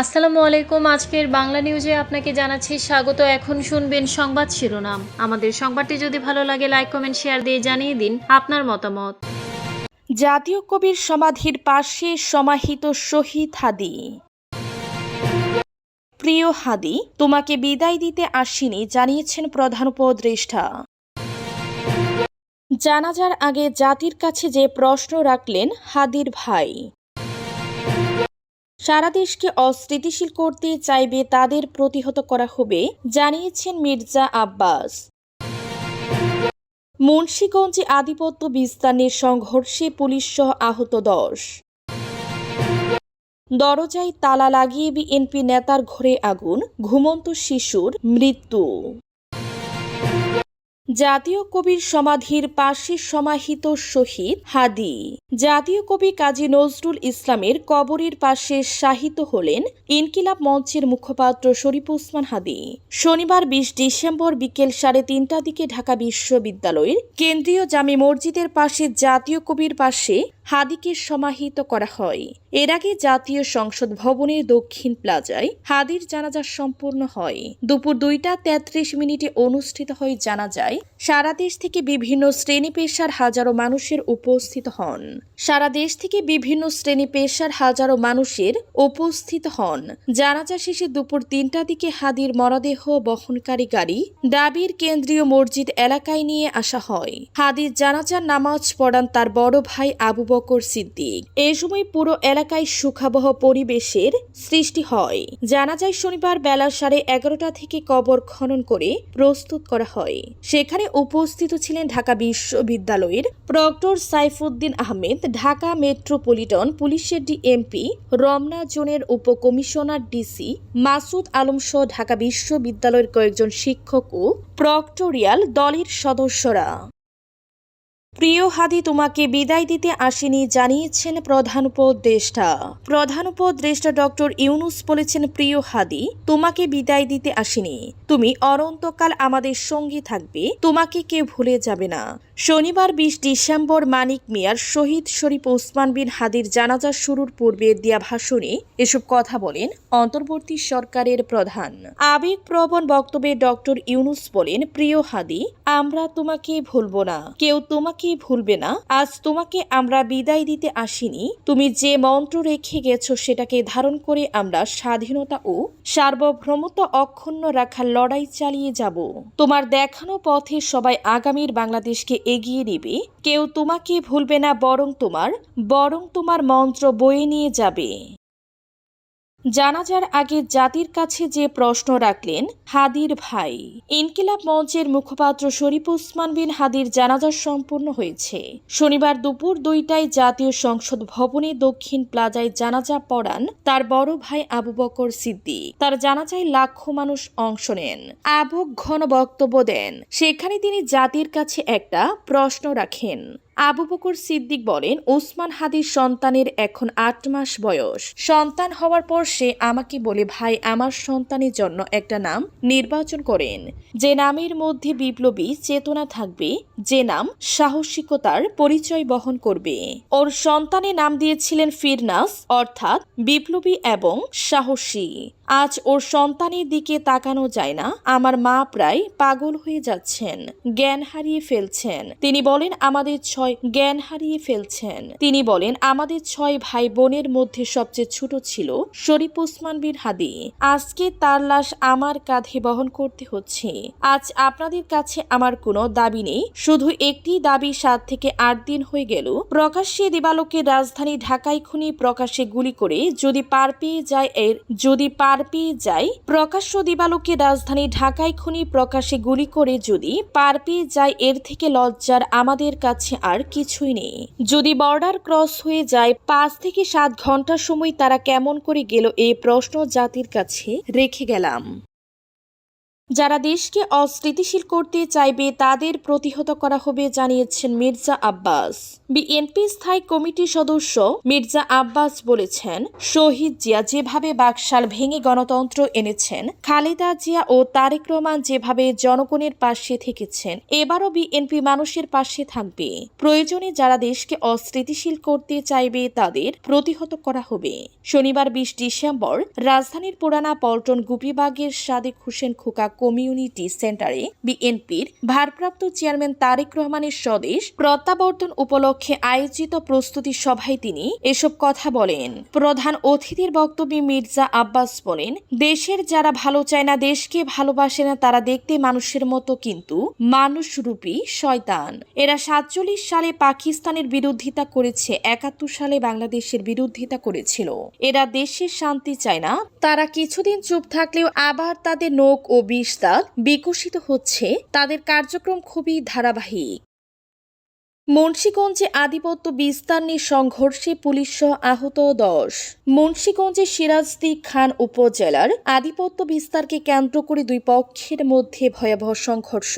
আসসালামু আলাইকুম। আজকের বাংলা নিউজে আপনাকে জানাচ্ছি স্বাগত। এখন শুনবেন সংবাদ শিরোনাম। আমাদের সংবাদটি যদি ভালো লাগে লাইক কমেন্ট শেয়ার দিয়ে জানিয়ে দিন আপনার মতামত। জাতীয় কবির সমাধির পাশে সমাহিত শহীদ হাদি। প্রিয় হাদি, তোমাকে বিদায় দিতে আসিনি, জানিয়েছেন প্রধান উপদেষ্টা। জানাজার আগে জাতির কাছে যে প্রশ্ন রাখলেন হাদির ভাই সারা দেশকে অস্থিতিশীল করতে চাইবে তাদের প্রতিহত করা হবে, জানিয়েছেন মির্জা আব্বাস। মুন্সীগঞ্জে আধিপত্য বিস্তারের সংঘর্ষে পুলিশ সহ আহত দশ। দরজায় তালা লাগিয়ে বিএনপি নেতার ঘরে আগুন, ঘুমন্ত শিশুর মৃত্যু। জাতীয় কবির সমাধির পাশে সমাহিত শহীদ হাদি। জাতীয় কবি কাজী নজরুল ইসলামের কবরের পাশে শাহিত হলেন ইনকিলাব মঞ্চের মুখপাত্র শরীফ ওসমান হাদি। শনিবার বিশ ডিসেম্বর বিকেল সাড়ে তিনটার দিকে ঢাকা বিশ্ববিদ্যালয়ের কেন্দ্রীয় জামি মসজিদের পাশে জাতীয় কবির পাশে হাদিকে সমাহিত করা হয়। এর আগে জাতীয় সংসদ ভবনের দক্ষিণ প্লাজায় হাদির জানাজা সম্পূর্ণ হয়। দুপুর দুইটা তেত্রিশ মিনিটে অনুষ্ঠিত হয় জানাজায় সারা দেশ থেকে বিভিন্ন শ্রেণি পেশার হাজারো মানুষের উপস্থিত হন। সারা দেশ থেকে বিভিন্ন শ্রেণি পেশার হাজারো মানুষের উপস্থিত হন। জানাজা শেষে দুপুর তিনটা দিকে হাদির মরদেহ বহনকারী গাড়ি দাবির কেন্দ্রীয় মসজিদ এলাকায় নিয়ে আসা হয়। হাদির জানাজার নামাজ পড়ান তার বড় ভাই আবু বকর সিদ্দিক। এ সময় পুরো এলাকায় সুখাবহ পরিবেশের সৃষ্টি হয়। জানাজায় শনিবার বেলা সাড়ে এগারোটা থেকে কবর খনন করে প্রস্তুত করা হয়। সেখানে উপস্থিত ছিলেন ঢাকা বিশ্ববিদ্যালয়ের প্রক্টর সাইফুদ্দিন আহমেদ, ঢাকা মেট্রোপলিটন পুলিশের ডিএমপি রমনা জোনের উপকমিশনার ডিসি মাসুদ আলম সহ ঢাকা বিশ্ববিদ্যালয়ের কয়েকজন শিক্ষক ও প্রক্টোরিয়াল দলের সদস্যরা। প্রিয় হাদি, তোমাকে বিদায় দিতে আসেনি জানিয়েছেন প্রধান উপদেষ্টা। প্রধান উপদেষ্টা ডক্টর ইউনুস বলেছেন, প্রিয় হাদি, তোমাকে বিদায় দিতে আসেনি। তুমি অনন্তকাল আমাদের সঙ্গী থাকবে। তোমাকে কেউ ভুলে যাবে না। শনিবার বিশ ডিসেম্বর মানিক মিয়ার শহীদ শরীফ ওসমান বিন হাদির জানাজা শুরুর পূর্বে দেয়া ভাষণে এসব কথা বলেন অন্তর্বর্তী সরকারের প্রধান। আবেগপ্রবণ বক্তব্যে ডক্টর ইউনুস বলেন, প্রিয় হাদি, আমরা তোমাকে ভুলব না। কেউ তোমাকে ভুলবে না। আজ তোমাকে আমরা বিদায় দিতে আসিনি। তুমি যে মন্ত্র রেখে গেছো সেটাকে ধারণ করে আমরা স্বাধীনতা ও সার্বভৌমত্ব অক্ষুণ্ণ রাখার লড়াই চালিয়ে যাব। তোমার দেখানো পথে সবাই আগামীর বাংলাদেশকে এগিয়ে নেবে। কেউ তোমাকে ভুলবে না, বরং তোমার বরং তোমার মন্ত্র বয়ে নিয়ে যাবে। জানাজার আগে জাতির কাছে যে প্রশ্ন রাখলেন হাদির ভাই, ইনকিলাব মঞ্চের মুখপাত্র শরীফ ওসমান বিন হাদির জানাজা সম্পূর্ণ হয়েছে। শনিবার দুপুর দুইটায় জাতীয় সংসদ ভবনে দক্ষিণ প্লাজায় জানাজা পড়ান তার বড় ভাই আবু বকর সিদ্দিক। তার জানাজায় লাখো মানুষ অংশ নেন। আবু ঘন বক্তব্য দেন। সেখানে তিনি জাতির কাছে একটা প্রশ্ন রাখেন। আবু বকর সিদ্দিক বলেন, ওসমান হাদির সন্তানের এখন আট মাস বয়স। সন্তান হওয়ার পর সে আমাকে বলে, ভাই, আমার সন্তানের জন্য একটা নাম নির্বাচন করেন। যে নামের মধ্যে বিপ্লবী চেতনা থাকবে, যে নাম সাহসিকতার পরিচয় বহন করবে। ওর সন্তানের নাম দিয়েছিলেন ফিরনাস, অর্থাৎ বিপ্লবী এবং সাহসী। আজ ওর সন্তানের দিকে তাকানো যায় না। আমার মা প্রায় পাগল হয়ে যাচ্ছেন। জ্ঞান হারিয়ে ফেলছেন। তিনি বলেন, আমাদের ছয় জ্ঞান হারিয়ে ফেলছেন। তিনি বলেন, আমাদের ছয় ভাই বোনের মধ্যে সবচেয়ে ছোট ছিল শরীফ ওসমান বিন হাদি। আজকে তার লাশ আমার কাঁধে বহন করতে হচ্ছে। আজ আপনাদের কাছে আমার কোনো দাবি নেই। শুধু একটি দাবি সাত থেকে আট দিন হয়ে গেল। প্রকাশ্যে দিবালোকে রাজধানী ঢাকায় খুনি প্রকাশ্যে গুলি করে যদি পার পেয়ে যায় এর, যদি পার পেয়ে যায়। প্রকাশ্য দিবালোকে রাজধানী ঢাকায় খুনি প্রকাশে গুলি করে যদি পার পেয়ে যায়, এর থেকে লজ্জার আমাদের কাছে আর কিছুই নেই। যদি বর্ডার ক্রস হয়ে যায়, পাঁচ থেকে সাত ঘণ্টার সময় তারা কেমন করে গেল এই প্রশ্ন জাতির কাছে রেখে গেলাম। যারা দেশকে অস্থিতিশীল করতে চাইবে, তাদের প্রতিহত করা হবে, জানিয়েছেন মির্জা আব্বাস। বিএনপি স্থায়ী কমিটির সদস্য মির্জা আব্বাস বলেছেন, শহীদ জিয়া যেভাবে বাকশাল ভেঙে গণতন্ত্র এনেছেন, খালেদা জিয়া ও তারেক রহমান যেভাবে জনগণের পাশে থেকেছেন, এবারও বিএনপি মানুষের পাশে থাকবে। প্রয়োজনে যারা দেশকে অস্থিতিশীল করতে চাইবে, তাদের প্রতিহত করা হবে। শনিবার বিশ ডিসেম্বর রাজধানীর পুরানা পল্টন গুপিবাগের সাদেক হোসেন খোকা কমিউনিটি সেন্টারে বিএনপির ভারপ্রাপ্ত চেয়ারম্যান তারেক রহমানের স্বদেশ প্রত্যাবর্তন উপলক্ষে আয়োজিত প্রস্তুতি সভায় তিনি এসব কথা বলেন। প্রধান অতিথির বক্তব্যে মির্জা আব্বাস বলেন, দেশের যারা ভালো চায় না, দেশকে ভালোবাসে না, তারা দেখতে মানুষের মতো কিন্তু মানুষরূপী শয়তান। এরা সাতচল্লিশ সালে পাকিস্তানের বিরোধিতা করেছে, একাত্তর সালে বাংলাদেশের বিরোধিতা করেছিল। এরা দেশের শান্তি চায় না, তারা কিছুদিন চুপ থাকলেও আবার তাদের নোক ও বিষ দাগ বিকশিত হচ্ছে তাদের কার্যক্রম খুবই ধারাবাহিক। মুন্সীগঞ্জে আধিপত্য বিস্তার নিয়ে সংঘর্ষে পুলিশ সহ আহত দশ। মুন্সীগঞ্জের সিরাজদি খান উপজেলার আধিপত্য বিস্তারকে কেন্দ্র করে দুই পক্ষের মধ্যে ভয়াবহ সংঘর্ষ।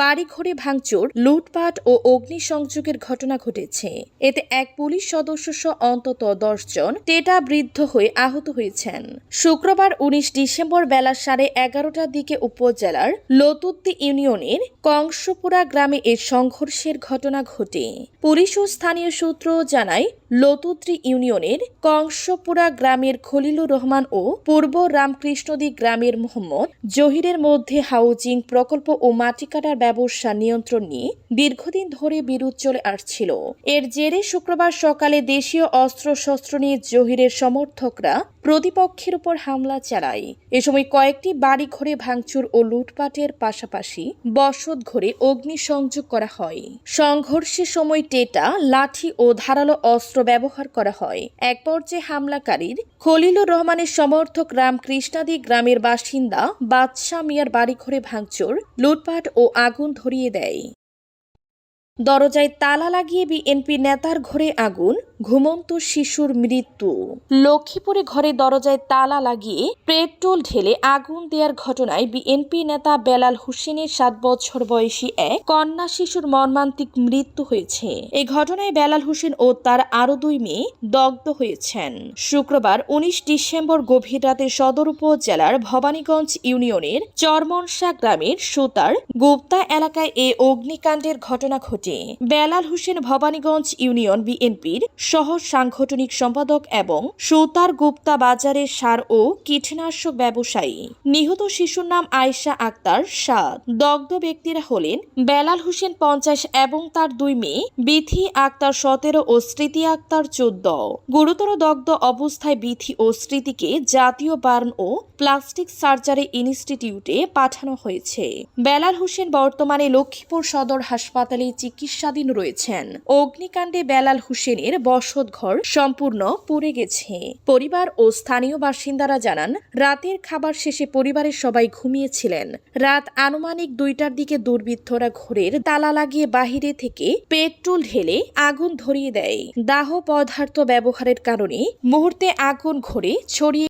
বাড়িঘরে ভাঙচুর, লুটপাট ও অগ্নিসংযোগের ঘটনা ঘটেছে। এতে এক পুলিশ সদস্য সহ অন্তত দশ জন টেটা বৃদ্ধ হয়ে আহত হয়েছেন। শুক্রবার উনিশ ডিসেম্বর বেলা সাড়ে এগারোটার দিকে উপজেলার লতুদ্দি ইউনিয়নের কংসপুরা গ্রামে এই সংঘর্ষের ঘটনা ঘটে। পুলিশ ও স্থানীয় সূত্র জানায় লতুদ্রি ইউনিয়নের কংসপুরা গ্রামের খলিলুর রহমান ও পূর্ব রামকৃষ্ণদী গ্রামের মোহাম্মদ জহিরের মধ্যে হাউজিং প্রকল্প ও মাটি কাটার ব্যবসা নিয়ন্ত্রণ নিয়ে দীর্ঘদিন ধরে বিরোধ চলে আসছিল। এর জেরে শুক্রবার সকালে দেশীয় অস্ত্রশস্ত্র নিয়ে জহিরের সমর্থকরা প্রতিপক্ষের উপর হামলা চালায়। এ সময় কয়েকটি বাড়ি ঘরে ভাঙচুর ও লুটপাটের পাশাপাশি বসত ঘরে অগ্নিসংযোগ করা হয়। সংঘর্ষের সময় টেটা, লাঠি ও ধারালো অস্ত্র ব্যবহার করা হয়। এক পর্যায়ে হামলাকারীর খলিলুর রহমানের সমর্থক রামকৃষ্ণাদি গ্রামের বাসিন্দা বাদশাহ মিয়ার বাড়িঘরে ভাঙচুর, লুটপাট ও আগুন ধরিয়ে দেয়। দরজায় তালা লাগিয়ে বিএনপি নেতার ঘরে আগুন, ঘুমন্ত শিশুর মৃত্যু। লক্ষ্মীপুরে ঘরে দরজায় তালা লাগিয়ে পেট্রোল ঢেলে আগুন দেওয়ার ঘটনায় বিএনপি নেতা বেলাল হোসেনের সাত বছর বয়সী এক কন্যা শিশুর মর্মান্তিক মৃত্যু হয়েছে। এই ঘটনায় বেলাল হোসেন ও তার আরও দুই মেয়ে দগ্ধ হয়েছেন। শুক্রবার উনিশ ডিসেম্বর গভীর রাতে সদর উপজেলার ভবানীগঞ্জ ইউনিয়নের চরমনসা গ্রামের সুতার গুপ্তা এলাকায় এ অগ্নিকাণ্ডের ঘটনা ঘটে। বেলাল হোসেন ভবানীগঞ্জ ইউনিয়ন বিএনপির সহ সাংগঠনিক সম্পাদক এবং সুতার গুপ্তা বাজারের সার ও কীটনাশক ব্যবসায়ী। নিহত শিশুর নাম আয়েশা আক্তার সাদ। দগ্ধ ব্যক্তিরা হলেন বেলাল হোসেন পঞ্চাশ এবং তার দুই মেয়ে বিথি আক্তার সতেরো ও স্মৃতি আক্তার চোদ্দ। গুরুতর দগ্ধ অবস্থায় বিথি ও স্মৃতিকে জাতীয় বার্ন ও প্লাস্টিক সার্জারি ইনস্টিটিউটে পাঠানো হয়েছে। বেলাল হোসেন বর্তমানে লক্ষ্মীপুর সদর হাসপাতালে চিকিৎসাধীন রয়েছেন। অগ্নিকাণ্ডে বেলাল হোসেনের বসতঘর সম্পূর্ণ পুড়ে গেছে। পরিবার ও স্থানীয় বাসিন্দারা জানান, রাতের খাবার শেষে পরিবারের সবাই ঘুমিয়েছিলেন। রাত আনুমানিক দুইটার দিকে দুর্বৃত্তরা ঘরের তালা লাগিয়ে বাহিরে থেকে পেট্রোল ঢেলে আগুন ধরিয়ে দেয়। দাহ পদার্থ ব্যবহারের কারণে মুহূর্তে আগুন ঘরে ছড়িয়ে